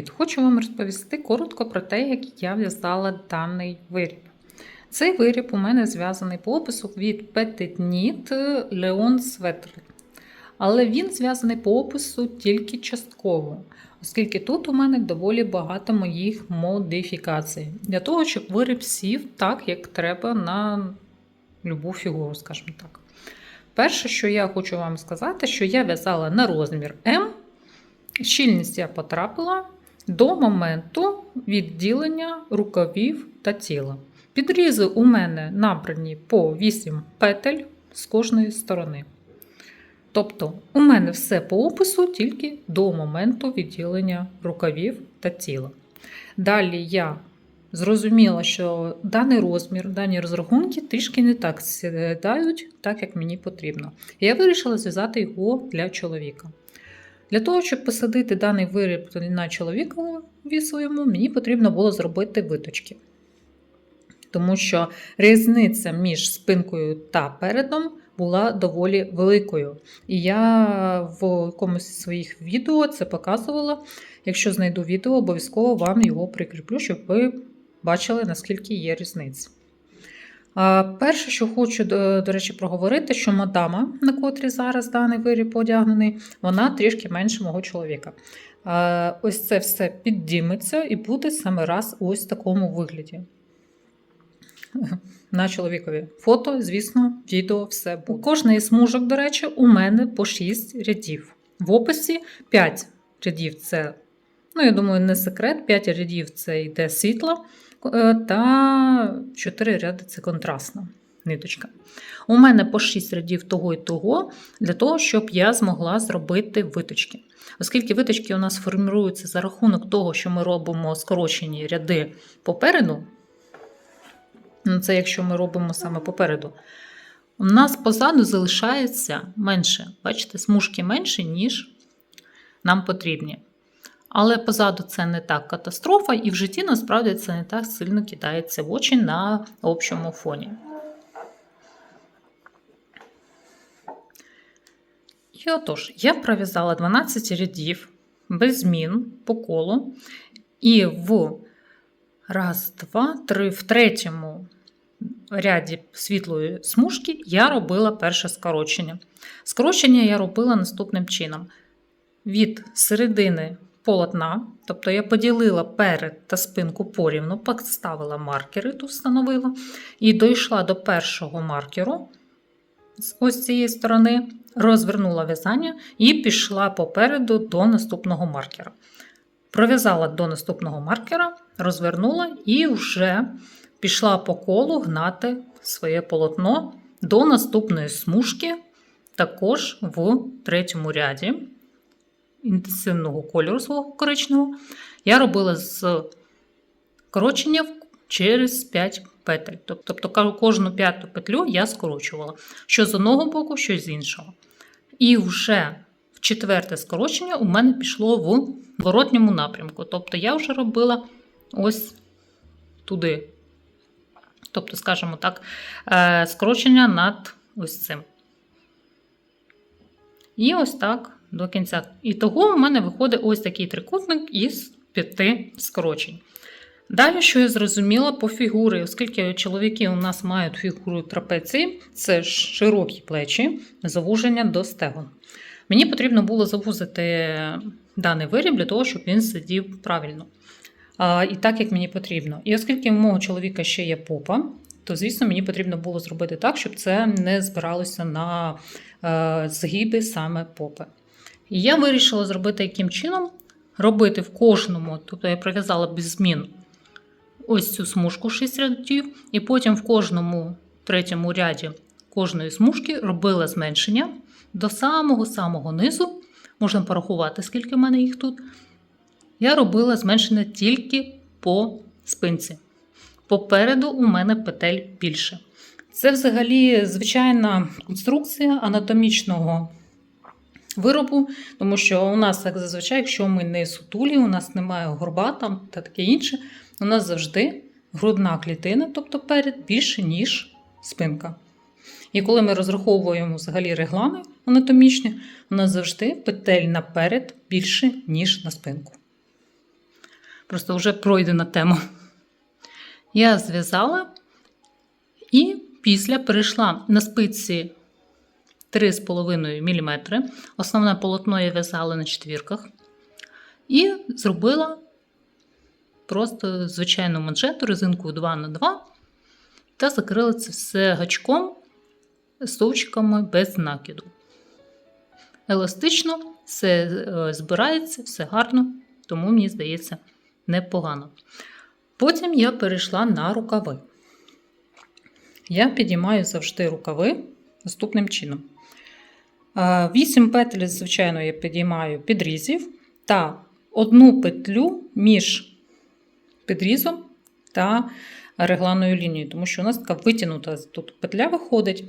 Хочу вам розповісти коротко про те, як я в'язала даний виріб. Цей виріб у мене зв'язаний по опису від Petit Knit Leon Sweater. Але він зв'язаний по опису тільки частково, оскільки тут у мене доволі багато моїх модифікацій. Для того, щоб виріб сів так, як треба на любу фігуру, скажімо так. Перше, що я хочу вам сказати, що я в'язала на розмір М. Щільність я потрапила до моменту відділення рукавів та тіла. Підрізи у мене набрані по 8 петель з кожної сторони. Тобто, у мене все по опису тільки до моменту відділення рукавів та тіла. Далі я зрозуміла, що даний розмір, дані розрахунки трішки не так сідають, так як мені потрібно. І я вирішила зв'язати його для чоловіка. Для того, щоб посадити даний виріб на чоловікові своєму, мені потрібно було зробити виточки. Тому що різниця між спинкою та передом була доволі великою. І я в якомусь з своїх відео це показувала. Якщо знайду відео, обов'язково вам його прикріплю, щоб ви бачили, наскільки є різниця. Перше, що хочу, до, речі, проговорити, що мадама, на котрій зараз даний виріб одягнений, вона трішки менше мого чоловіка. Ось це все піддіметься і буде саме раз ось в такому вигляді. На чоловікові. Фото, звісно, відео, все буде. У кожної смужок, до речі, у мене по 6 рядів. В описі 5 рядів це, ну, я думаю, не секрет, 5 рядів це йде світло. Та 4 ряди це контрастна ниточка. У мене по 6 рядів того і того, для того, щоб я змогла зробити виточки. Оскільки виточки у нас формуються за рахунок того, що ми робимо скорочені ряди попереду, ну, це якщо ми робимо саме попереду, у нас позаду залишається менше. Бачите, смужки менше, ніж нам потрібні. Але позаду це не так катастрофа, і в житті насправді це не так сильно кидається в очі на общому фоні. І отож, я пров'язала 12 рядів без змін по колу. І в раз, два, три, в третьому ряді світлої смужки я робила перше скорочення. Скорочення я робила наступним чином: від середини полотна, тобто я поділила перед та спинку порівну, поставила маркери, тут встановила, і дійшла до першого маркеру з ось цієї сторони, розвернула в'язання і пішла попереду до наступного маркера. Пров'язала до наступного маркера, розвернула і вже пішла по колу гнати своє полотно до наступної смужки, також в третьому ряді інтенсивного кольору свого коричневого, я робила з корочення через 5 петель. Тобто кожну п'яту петлю я скорочувала, що з одного боку, що з іншого. І вже в четверте скорочення у мене пішло в воротньому напрямку. Тобто я вже робила ось туди. Тобто, скажімо так, е, скорочення над ось цим. І ось так до кінця. І того у мене виходить ось такий трикутник із п'яти скорочень. Далі, що я зрозуміла по фігурі, оскільки чоловіки у нас мають фігуру трапеції, це широкі плечі, завуження до стегон. Мені потрібно було завузити даний виріб для того, щоб він сидів правильно. А, І так, як мені потрібно. І оскільки у мого чоловіка ще є попа, то, звісно, мені потрібно було зробити так, щоб це не збиралося на е, згиби саме попи. І я вирішила зробити яким чином робити в кожному, тобто я пров'язала без змін ось цю смужку 6 рядів, і потім в кожному третьому ряді кожної смужки робила зменшення до самого-самого низу. Можна порахувати, скільки в мене їх тут. Я робила зменшення тільки по спинці. Попереду у мене петель більше. Це взагалі звичайна конструкція анатомічного виробу, тому що у нас, як зазвичай, якщо ми не сутулі, у нас немає горба там та таке інше, у нас завжди грудна клітина, тобто перед, більше, ніж спинка. І коли ми розраховуємо взагалі реглани анатомічні, у нас завжди петель наперед більше, ніж на спинку. просто вже пройдена тема. Я зв'язала і після перейшла на спиці 3,5 мм. Основне полотно я в'язала на четвірках. І зробила просто звичайну манжету резинкою 2х2 та закрила це все гачком стовчиками без накиду. Еластично, все е, збирається, все гарно, тому мені здається непогано. Потім я перейшла на рукави. Я підіймаю завжди рукави наступним чином. 8 петель, звичайно, я підіймаю підрізів та одну петлю між підрізом та регланною лінією, тому що у нас така витягнута тут петля виходить,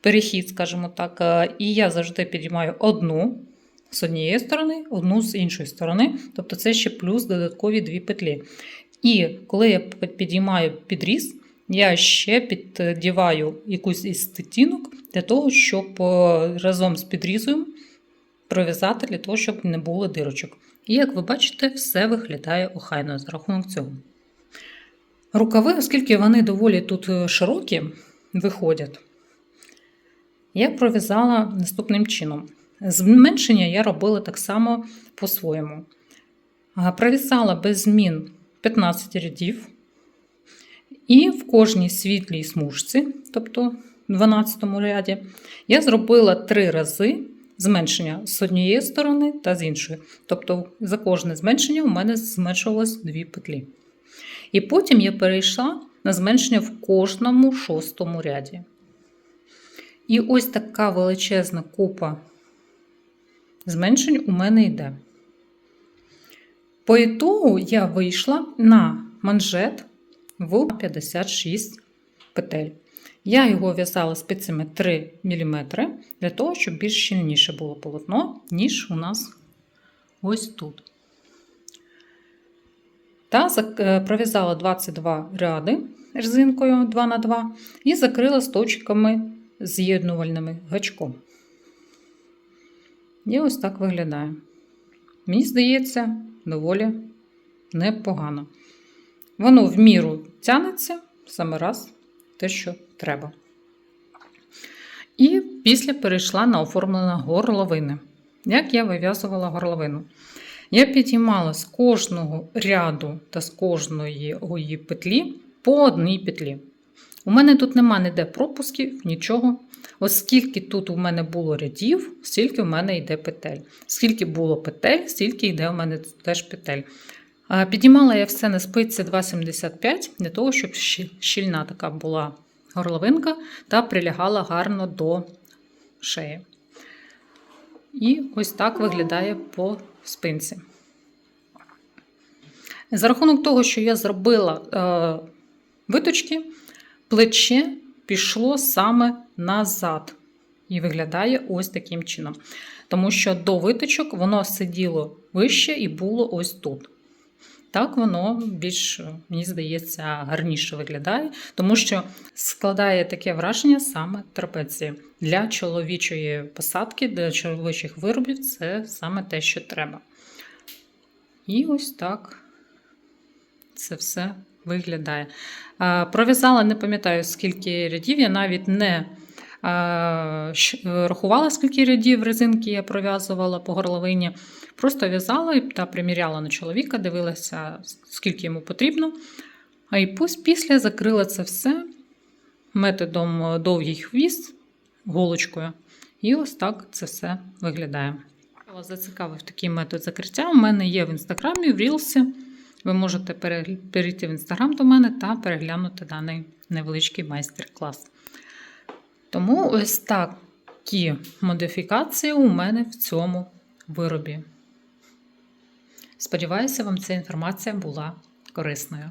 перехід, скажімо так. е, І я завжди підіймаю одну з однієї сторони, одну з іншої сторони. Тобто це ще плюс додаткові дві петлі. І коли я підіймаю підріз, я ще піддіваю якусь із стетінок для того, щоб е, разом з підрізом пров'язати для того, щоб не було дирочок. І як ви бачите, все виглядає охайно за рахунок цього. Рукави, оскільки вони доволі тут е, широкі, виходять, я пров'язала наступним чином. Зменшення я робила так само по-своєму. А, Пров'язала без змін 15 рядів. І в кожній світлій смужці, тобто в 12 ряді, я зробила три рази зменшення з однієї сторони та з іншої. Тобто за кожне зменшення у мене зменшувалось дві петлі. І потім я перейшла на зменшення в кожному шостому ряді. І ось така величезна купа зменшень у мене йде. По ітогу я вийшла на манжет в 56 петель. Я його в'язала спицями 3 мм для того, щоб більш щільніше було полотно, ніж у нас ось тут. Та е, пров'язала 22 ряди резинкою 2х2 і закрила стовчиками з'єднувальними гачком. І ось так виглядає. Мені здається, доволі непогано. Воно в міру тянеться саме раз те, що треба. І після перейшла на оформлення горловини. Як я вив'язувала горловину? Я підіймала з кожного ряду та з кожної петлі по одній петлі. У мене тут нема ніде пропусків, нічого. Оскільки тут у мене було рядів, стільки в мене йде петель. Скільки було петель, стільки йде у мене теж петель. А, Підіймала я все на спиці 2,75 для того, щоб щільна така була горловинка та прилягала гарно до шиї. І ось так виглядає по спинці. За рахунок того, що я зробила е, виточки, плече пішло саме назад. І виглядає ось таким чином. Тому що до виточок воно сиділо вище і було ось тут. Так воно більш, мені здається, гарніше виглядає, тому що складає таке враження саме трапеції. Для чоловічої посадки, для чоловічих виробів це саме те, що треба. І ось так це все виглядає. Пров'язала, не пам'ятаю, скільки рядів, я навіть не рахувала, скільки рядів резинки я пров'язувала по горловині. Просто в'язала та приміряла на чоловіка, дивилася, скільки йому потрібно. А і після закрила це все методом е, довгий хвіст голочкою. І ось так це все виглядає. Зацікавив такий метод закриття. У мене є в інстаграмі, в Рілсі. Ви можете перейти в інстаграм до мене та переглянути даний невеличкий майстер-клас. Тому ось такі модифікації у мене в цьому виробі. Сподіваюся, вам ця інформація була корисною.